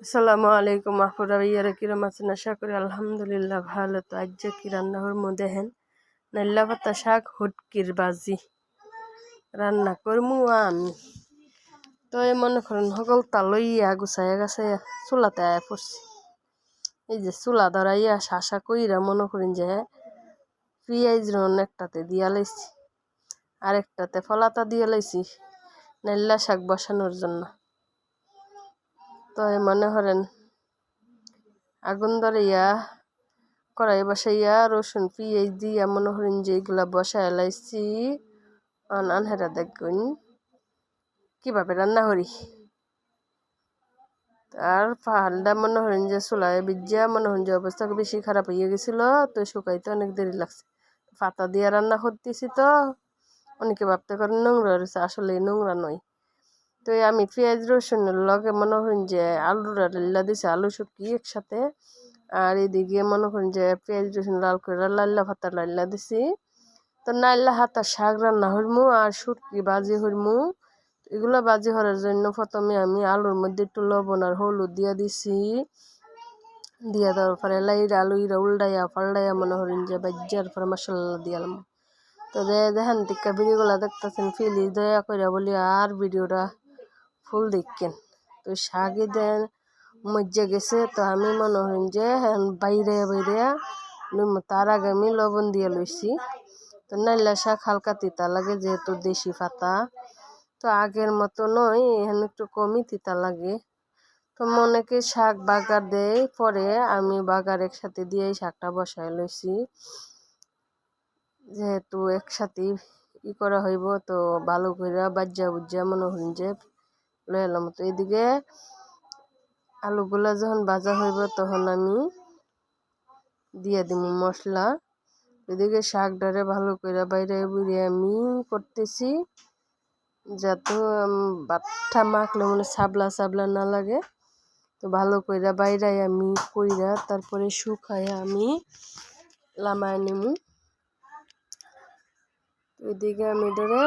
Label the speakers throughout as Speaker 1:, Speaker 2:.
Speaker 1: আসসালামু আলাইকুম আপুরা ইয়ারা কিরম আছেন? আশা করি আলহামদুলিল্লাহ ভালো। তো আজ কি রান্না হরমো দেখেন নাল্লা পাতা শাক, হুটকির বাজি। রান্না করমু আমি তো এই মনে করেন সকল তালইয়া গুছাইয়া গাছাইয়া চুলাতে আয়া পড়ছি। এই যে চুলা ধরাইয়া শাসা কইরা মনে করেন যে পিঁয়াজ রন একটাতে দিয়া লাইছি। আরেকটাতে ফলাতা দিয়ে লাইছি। নাল্লা শাক বসানোর জন্য। তো মনে করেন, আগুন ধরাইয়া, কড়াই বসাইয়া, রসুন, পিঁয়াজ দিয়া মনে করেন যে এগুলা বসায় লাইছি আনহেরা দেখুন, কীভাবে রান্না করি। আর পাহাড়টা মনে হরেন যে চুলায় বিজ্জা মনে হন যে অবস্থা বেশি খারাপ হয়ে গেছিল, তো শুকাইতে অনেক দেরি লাগছে। পাতা দিয়ে রান্না করতেছি তো, অনেকে ভাবতে করেন নোংরা রয়েছে আসলে নোংরা নয়। তো আমি পেঁয়াজ রসুনের লগে মনে করেন যে আলুরা লাল্লা দিছে, আলু শুকি একসাথে। আর এদিকে মনে করেন যে পেঁয়াজ, রসুন লাল করে লাল্লা ভাতা লাল্লা দিছি। তো নাল্লা হাতা শাক রান্না হরমু আর শুটকি বাজি হরমু এগুলো বাজি হওয়ার জন্য প্রথমে আমি আলুর মধ্যে একটু লবণ আর হলুদ দিয়ে দিছি। দিয়ে দেওয়ার পরে লাইরা আলু ইরা উল্টাইয়া পাল্টাইয়া মনে করেন যে বাজ্যার পরে মশলা দিয়ালাম তো দেখেন টিকা ভিডিওগুলো দেখতেছেন ফিলি দয়া করে বলি আর ভিডিওটা ফুল দেখেন। তো শাকে দেন, মজ্জা গেছে। তো আমি মনে হইন যে বাইরে বাইরে তার আগে আমি লবণ দিয়ে লইছি। তো নাইলা শাক হালকা তিতা লাগে, যেহেতু দেশি পাতা। তো আগের মতো নয়, এখানে একটু কমই তিতা লাগে। তো মনেকে শাক বাগার দেয় পরে আমি বাগার একসাথে দিয়ে শাকটা বসাই লইছি। যেহেতু একসাথে ই করা হইব, তো ভালো করে বাজ্যা বুজ্জা মনে হইন যে লয়ে এলাম তো এদিকে আলুগুলা যখন ভাজা হইব তখন আমি দিয়ে দিব মশলা এদিকে শাক ডারে ভালো করে বাইরে বুড়ে আমি করতেছি, যাতে বাট্টা মাখলে মানে সাবলা সাবলা না লাগে। তো ভালো করে বাইরে আমি কইরা তারপরে শুকায় আমি লামায় নিমু। এদিকে আমি ধরে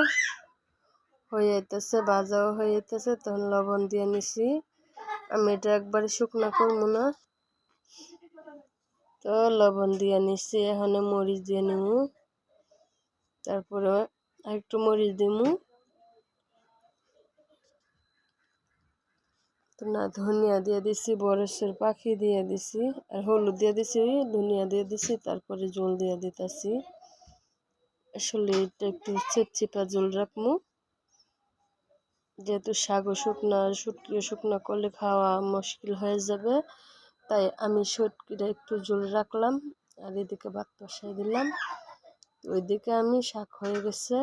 Speaker 1: হয়ে যেতেছে ভাজাও হয়ে যেতেছে তখন লবণ দিয়ে নিছি। আমি এটা একবারে শুকনা করব না। তো লবণ দিয়ে নিছি, এখানে মরিচ দিয়ে নিব। তারপরে একটু মরিচ দিমু তো না, ধনিয়া দিয়ে দিছি বরসের পাখি দিয়ে দিছি, আর হলুদ দিয়ে দিছি, ধনিয়া দিয়ে দিছি, তারপরে জল দিয়ে দিতেছি। আসলে এটা একটু চিপচিপা জল রাখব। যেহেতু শাকও শুকনা শুটকিও শুকনা করলে খাওয়া মুশকিল হয়ে যাবে। তাই আমি শুটকিটা একটু জল রাখলাম আর এদিকে ভাত বসাই দিলাম। ওইদিকে আমি শাক হয়ে গেছে।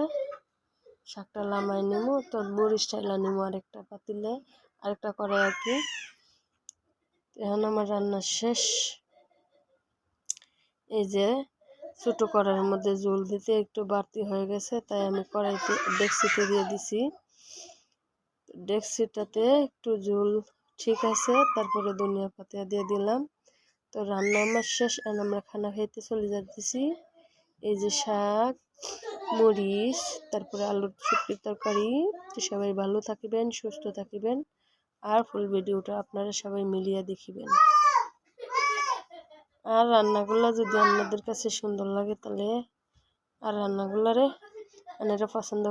Speaker 1: শাকটা লামাই নেব তো বরিশটাইলা নেব আরেকটা পাতিলে, আরেকটা করে আর কি। এখন আমার রান্না শেষ। এই যে ছোটো কড়াইয়ের মধ্যে জল দিতে একটু বাড়তি হয়ে গেছে, তাই আমি কড়াইতে ডেক্সিতে দিয়ে দিছি। ডেক্সিটাতে একটু ঝোল ঠিক আছে, তারপরে ধনিয়া পাতা দিয়ে দিলাম। তো রান্না আমার শেষ আর আমরা খানা খাইতে চলে যাচ্ছি এই যে শাক, মরিচ, তারপরে আলুর শুকির তরকারি। তো সবাই ভালো থাকিবেন, সুস্থ থাকিবেন। আর ফুল ভিডিওটা আপনারা সবাই মিলিয়ে দেখিবেন। আর রান্নাগুলো যদি আপনাদের কাছে সুন্দর লাগে তাহলে, আর রান্নাগুলারে আপনারা পছন্দ